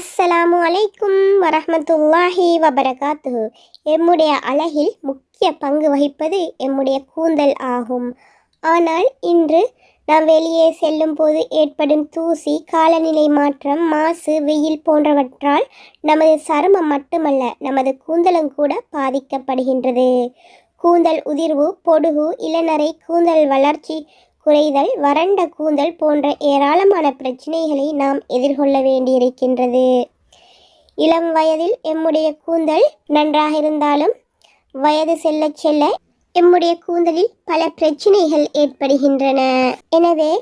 அஸ்ஸலாமு அலைக்கும் வரமத்துல்லாஹி வபரகாத்து எம்முடைய அழகில் முக்கிய பங்கு வகிப்பது எம்முடைய கூந்தல் ஆகும். ஆனால் இன்று நாம் வெளியே செல்லும் போது ஏற்படும் தூசி காலநிலை மாற்றம் மாசு வெயில் போன்றவற்றால் நமது சருமம் மட்டுமல்ல நமது கூந்தலும் கூட பாதிக்கப்படுகின்றது. கூந்தல் உதிர்வு பொடுகு இளநரை கூந்தல் வளர்ச்சி குறைதல் வறண்ட கூந்தல் போன்ற ஏராளமான பிரச்சனைகளை நாம் எதிர்கொள்ள வேண்டியிருக்கின்றது. இளம் வயதில் எம்முடைய கூந்தல் நன்றாக இருந்தாலும் வயது செல்ல செல்ல எம்முடைய கூந்தலில் பல பிரச்சனைகள் ஏற்படுகின்றன. எனவே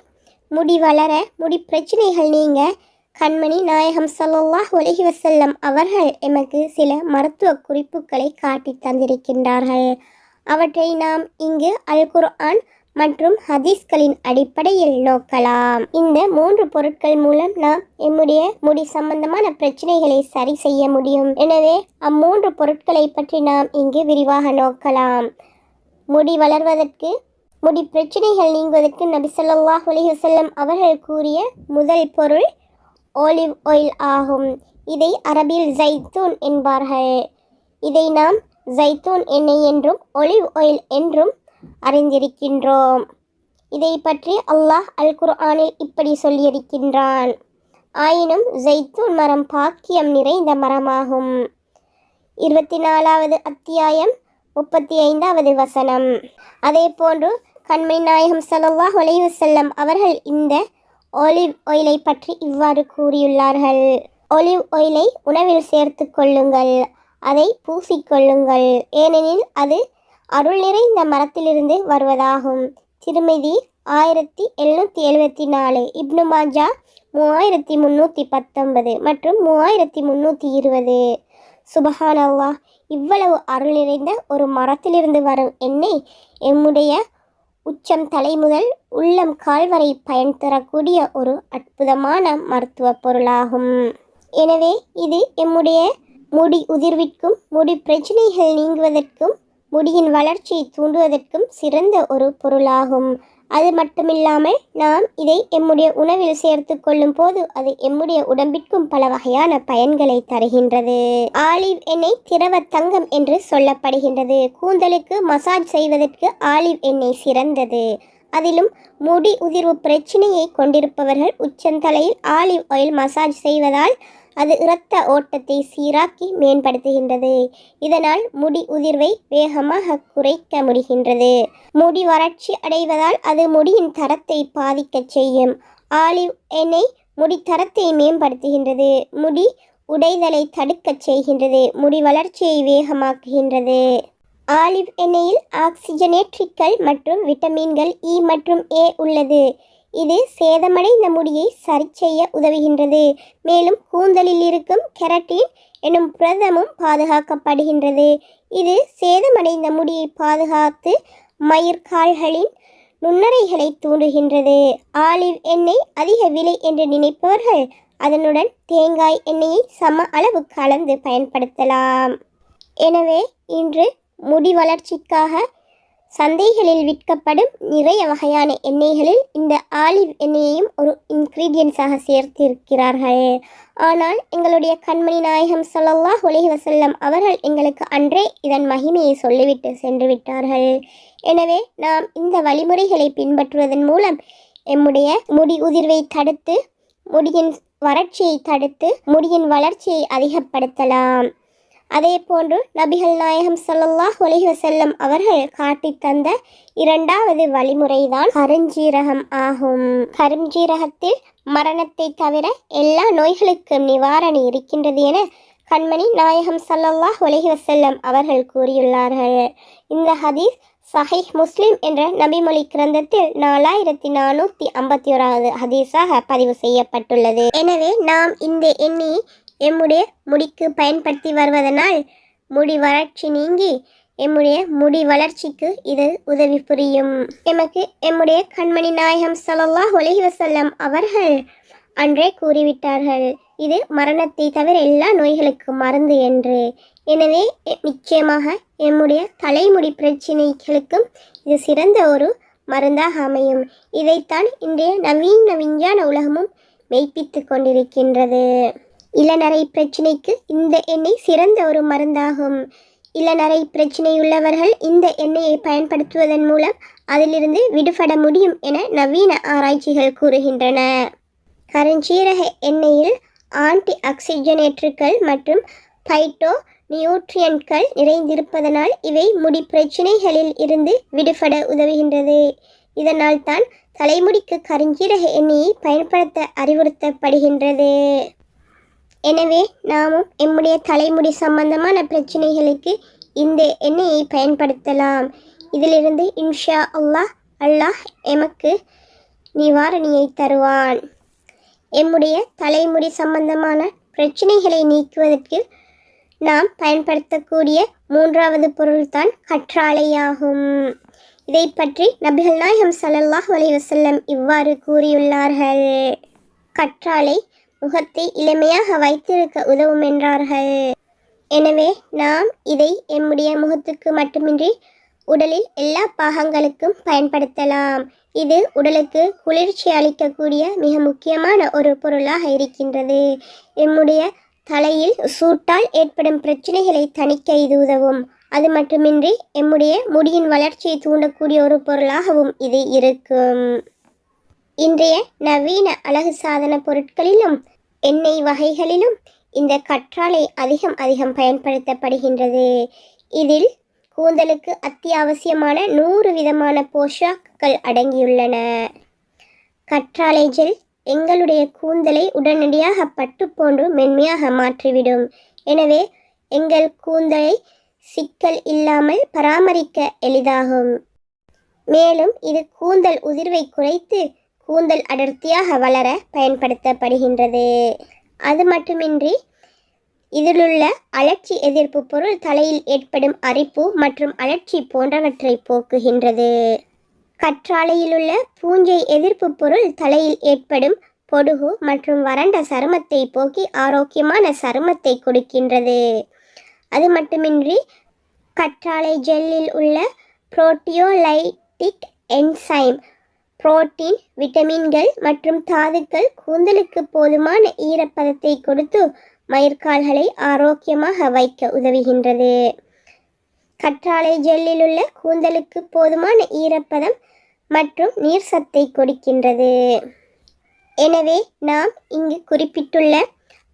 முடி வளர முடி பிரச்சனைகள் நீங்க கண்மணி நாயகம் ஸல்லல்லாஹு அலைஹி வசல்லம் அவர்கள் எமக்கு சில மருத்துவ குறிப்புகளை காட்டி தந்திருக்கின்றார்கள். அவற்றை நாம் இங்கு அல் குர்ஆன் மற்றும் ஹதீஸ்களின் அடிப்படையில் நோக்கலாம். இந்த மூன்று பொருட்கள் மூலம் நாம் எம்முடைய முடி சம்பந்தமான பிரச்சனைகளை சரி செய்ய முடியும். எனவே அம்மூன்று பொருட்களை பற்றி நாம் இங்கு விரிவாக நோக்கலாம். முடி வளர்வதற்கு முடி பிரச்சனைகள் நீங்குவதற்கு நபி ஸல்லல்லாஹு அலைஹி அவர்கள் கூறிய முதல் பொருள் ஆலிவ் ஆயில் ஆகும். இதை அரபில் ஜைத்தூன் என்பார்கள். இதை நாம் ஜைத்தூன் எண்ணெய் என்றும் ஒலிவ் ஆயில் என்றும் அறிந்திருக்கின்றோம். இதை பற்றி அல்லாஹ் அல் குர்ஆனில் இப்படி சொல்லியிருக்கின்றான். ஆயினும் ஜெய்தூன் மரம் பாக்கியம் நிறைந்த மரமாகும். இருபத்தி நாலாவது அத்தியாயம் முப்பத்தி ஐந்தாவது வசனம். அதே போன்று கண்மை நாயகம் ஸல்லல்லாஹு ஒலைவு செல்லம் அவர்கள் இந்த ஒலிவ் ஒயிலை பற்றி இவ்வாறு கூறியுள்ளார்கள். ஒலிவ் ஒயிலை உணவில் சேர்த்து கொள்ளுங்கள். அதை பூசிக்கொள்ளுங்கள் ஏனெனில் அது அருள் நிறைந்த மரத்திலிருந்து வருவதாகும். திருமதி ஆயிரத்தி எழுநூற்றி எழுபத்தி நாலு. இப்னு மாஜா மூவாயிரத்தி முந்நூற்றி பத்தொன்பது மற்றும் மூவாயிரத்தி முந்நூற்றி இருபது. சுபஹான் இவ்வளவு அருள் நிறைந்த ஒரு மரத்திலிருந்து வரும் எண்ணெய் எம்முடைய உச்சம் தலை முதல் உள்ளம் கால்வரை பயன் தரக்கூடிய ஒரு அற்புதமான மருத்துவ பொருளாகும். எனவே இது எம்முடைய முடி உதிர்விற்கும் முடி பிரச்சனைகள் நீங்குவதற்கும் முடியின் வளர்ச்சியை தூண்டுவதற்கும் சிறந்த ஒரு பொருளாகும். அது மட்டுமில்லாமல் நாம் இதை எம்முடைய உணவில் சேர்த்து கொள்ளும் போது அது எம்முடைய உடம்பிற்கும் பல வகையான பயன்களை தருகின்றது. ஆலிவ் எண்ணெய் திரவ தங்கம் என்று சொல்லப்படுகின்றது. கூந்தலுக்கு மசாஜ் செய்வதற்கு ஆலிவ் எண்ணெய் சிறந்தது. அதிலும் முடி உதிர்வு பிரச்சனையை கொண்டிருப்பவர்கள் உச்சந்தலையில் ஆலிவ் ஆயில் மசாஜ் செய்வதால் அது இரத்த ஓட்டத்தை சீராக்கி மேம்படுத்துகின்றது. இதனால் முடி உதிர்வை வேகமாக குறைக்க முடிகின்றது. முடி வறட்சி அடைவதால் அது முடியின் தரத்தை பாதிக்கச் செய்யும். ஆலிவ் எண்ணெய் முடி தரத்தை மேம்படுத்துகின்றது. முடி உடைதலை தடுக்கச் செய்கின்றது. முடி வளர்ச்சியை வேகமாக்குகின்றது. ஆலிவ் எண்ணெயில் ஆக்சிஜனேற்றிக்கள் மற்றும் விட்டமின்கள் இ மற்றும் ஏ உள்ளது. இது சேதமடைந்த முடியை சரி செய்ய உதவுகின்றது. மேலும் கூந்தலில் இருக்கும் கெரட்டின் எனும் புரதமும் பாதுகாக்கப்படுகின்றது. இது சேதமடைந்த முடியை பாதுகாத்து மயிர்கால்களின் நுண்ணறைகளை தூண்டுகின்றது. ஆலிவ் எண்ணெய் அதிக விலை என்று நினைப்பவர்கள் அதனுடன் தேங்காய் எண்ணெயை சம அளவு கலந்து பயன்படுத்தலாம். எனவே இன்று முடி வளர்ச்சிக்காக சந்தைகளில் விற்கப்படும் நிறைய வகையான எண்ணெய்களில் இந்த ஆலிவ் எண்ணெயையும் ஒரு இன்க்ரீடியன்ஸாக சேர்த்திருக்கிறார்கள். ஆனால் எங்களுடைய கண்மணி நாயகம் சொல்லல்லா அலைஹி வசல்லம் அவர்கள் எங்களுக்கு அன்றே இதன் மகிமையை சொல்லிவிட்டு சென்று விட்டார்கள் எனவே நாம் இந்த வழிமுறைகளை பின்பற்றுவதன் மூலம் எம்முடைய முடி உதிர்வை தடுத்து முடியின் வறட்சியை தடுத்து முடியின் வளர்ச்சியை அதிகப்படுத்தலாம். அதே போன்று நபிகள் நாயகம் ஸல்லல்லாஹு ஒலிக செல்லம் அவர்கள் காட்டித் தந்த இரண்டாவது வழிமுறைதான் கருஞ்சீரகம் ஆகும். கருஞ்சீரகத்தில் மரணத்தை தவிர எல்லா நோய்களுக்கும் நிவாரணி இருக்கின்றது என கண்மணி நாயகம் ஸல்லல்லாஹு ஒலிக செல்லம் அவர்கள் கூறியுள்ளார்கள். இந்த ஹதீஸ் சஹீஹ் முஸ்லிம் என்ற நபிமொழி கிரந்தத்தில் நாலாயிரத்தி நானூற்றி ஐம்பத்தி ஓராவது ஹதீஸாக பதிவு செய்யப்பட்டுள்ளது. எனவே நாம் இந்த எண்ணி எம்முடைய முடிக்கு பயன்படுத்தி வருவதனால் முடி வறட்சி நீங்கி எம்முடைய முடி வளர்ச்சிக்கு இது உதவி புரியும். எமக்கு எம்முடைய கண்மணி நாயகம் ஸல்லல்லாஹு அலைஹி வசல்லம் அவர்கள் அன்றே கூறிவிட்டார்கள். இது மரணத்தை தவிர எல்லா நோய்களுக்கும் மருந்து என்று. எனவே நிச்சயமாக எம்முடைய தலைமுடி பிரச்சினைகளுக்கும் இது சிறந்த ஒரு மருந்தாக அமையும். இதைத்தான் இன்றைய நவீன விஞ்ஞான உலகமும் மெய்ப்பித்து கொண்டிருக்கின்றது. இளநரை பிரச்சினைக்கு இந்த எண்ணெய் சிறந்த ஒரு மருந்தாகும். இளநரை பிரச்சினையுள்ளவர்கள் இந்த எண்ணெயை பயன்படுத்துவதன் மூலம் அதிலிருந்து விடுபட முடியும் என நவீன ஆராய்ச்சிகள் கூறுகின்றன. கருஞ்சீரக எண்ணெயில் ஆன்டி ஆக்சிஜனேற்றுகள் மற்றும் பைட்டோ நியூட்ரியன்ட்கள் நிறைந்திருப்பதனால் இவை முடி பிரச்சினைகளில் இருந்து விடுபட உதவுகின்றது. இதனால் தான் தலைமுடிக்கு கருஞ்சீரக எண்ணெயை பயன்படுத்த அறிவுறுத்தப்படுகின்றது. எனவே நாமும் எம்முடைய தலைமுடி சம்பந்தமான பிரச்சனைகளுக்கு இந்த எண்ணெயை பயன்படுத்தலாம். இதிலிருந்து இன்ஷா அல்லாஹ் அல்லாஹ் எமக்கு நிவாரணியை தருவான். எம்முடைய தலைமுடி சம்பந்தமான பிரச்சனைகளை நீக்குவதற்கு நாம் பயன்படுத்தக்கூடிய மூன்றாவது பொருள்தான் கற்றாழையாகும். இதை பற்றி நபிகள் நாயகம் சல்லாஹ் அலைவசல்லம் இவ்வாறு கூறியுள்ளார்கள். கற்றாழை முகத்தை இளமையாக வைத்திருக்க உதவும் என்றார்கள். எனவே நாம் இதை எம்முடைய முகத்துக்கு மட்டுமின்றி உடலில் எல்லா பாகங்களுக்கும் பயன்படுத்தலாம். இது உடலுக்கு குளிர்ச்சி அளிக்கக்கூடிய மிக முக்கியமான ஒரு பொருளாக இருக்கின்றது. எம்முடைய தலையில் சூட்டால் ஏற்படும் பிரச்சனைகளை தணிக்க இது உதவும். அது மட்டுமின்றி எம்முடைய முடியின் வளர்ச்சியை தூண்டக்கூடிய ஒரு பொருளாகவும் இது இருக்கும். இன்றைய நவீன அழகு சாதன பொருட்களிலும் எண்ணெய் வகைகளிலும் இந்த கற்றாழை அதிகம் அதிகம் பயன்படுத்தப்படுகின்றது. இதில் கூந்தலுக்கு அத்தியாவசியமான நூறு விதமான போஷாக்குகள் அடங்கியுள்ளன. கற்றாழை ஜெல் எங்களுடைய கூந்தலை உடனடியாக பட்டு போன்று மென்மையாக மாற்றிவிடும். எனவே எங்கள் கூந்தலை சிக்கல் இல்லாமல் பராமரிக்க எளிதாகும். மேலும் இது கூந்தல் உதிர்வை குறைத்து கூந்தல் அடர்த்தியாக வளர பயன்படுத்தப்படுகின்றது. அது மட்டுமின்றி இதிலுள்ள அலட்சி எதிர்ப்பு பொருள் தலையில் ஏற்படும் அரிப்பு மற்றும் அலட்சி போன்றவற்றை போக்குகின்றது. கற்றாழையிலுள்ள பூஞ்சை எதிர்ப்பு பொருள் தலையில் ஏற்படும் பொடுகு மற்றும் வறண்ட சருமத்தை போக்கி ஆரோக்கியமான சருமத்தை கொடுக்கின்றது. அது மட்டுமின்றி கற்றாழை ஜெல்லில் உள்ள புரோட்டியோலைட்டிக் என்சைம் புரோட்டீன் விட்டமின்கள் மற்றும் தாதுக்கள் கூந்தலுக்கு போதுமான ஈரப்பதத்தை கொடுத்து மயிர்கால்களை ஆரோக்கியமாக வைக்க உதவுகின்றது. கற்றாழை ஜெல்லில் உள்ள கூந்தலுக்கு போதுமான ஈரப்பதம் மற்றும் நீர் சத்தை கொடுக்கின்றது. எனவே நாம் இங்கு குறிப்பிட்டுள்ள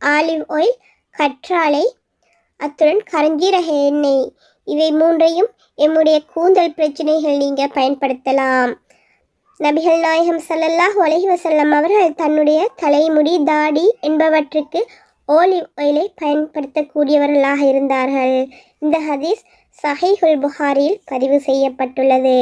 ஆலிவ் ஆயில் கற்றாழை அத்துடன் கரஞ்சீரக எண்ணெய் இவை மூன்றையும் எம்முடைய கூந்தல் பிரச்சனைகள் நீங்கள் பயன்படுத்தலாம். நபிகள் நாயகம் சல்லல்லாஹ் அலைஹி வஸல்லம் அவர்கள் தன்னுடைய தலைமுடி தாடி என்பவற்றுக்கு ஓலிவ் ஆயிலை பயன்படுத்தக்கூடியவர்களாக இருந்தார்கள். இந்த ஹதீஸ் சஹைஹுல் புகாரியில் பதிவு செய்யப்பட்டுள்ளது.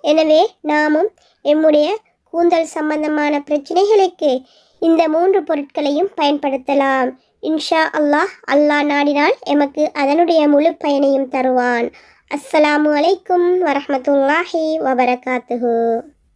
எனவே நாமும் எம்முடைய கூந்தல் சம்பந்தமான பிரச்சனைகளுக்கு இந்த மூன்று பொருட்களையும் பயன்படுத்தலாம். இன்ஷா அல்லாஹ் அல்லாஹ் நாடினால் எமக்கு அதனுடைய முழு பயனையும் தருவான். அஸ்ஸலாமு அலைக்கும் வரமத்துல்லாஹி வபரகாத்துஹு.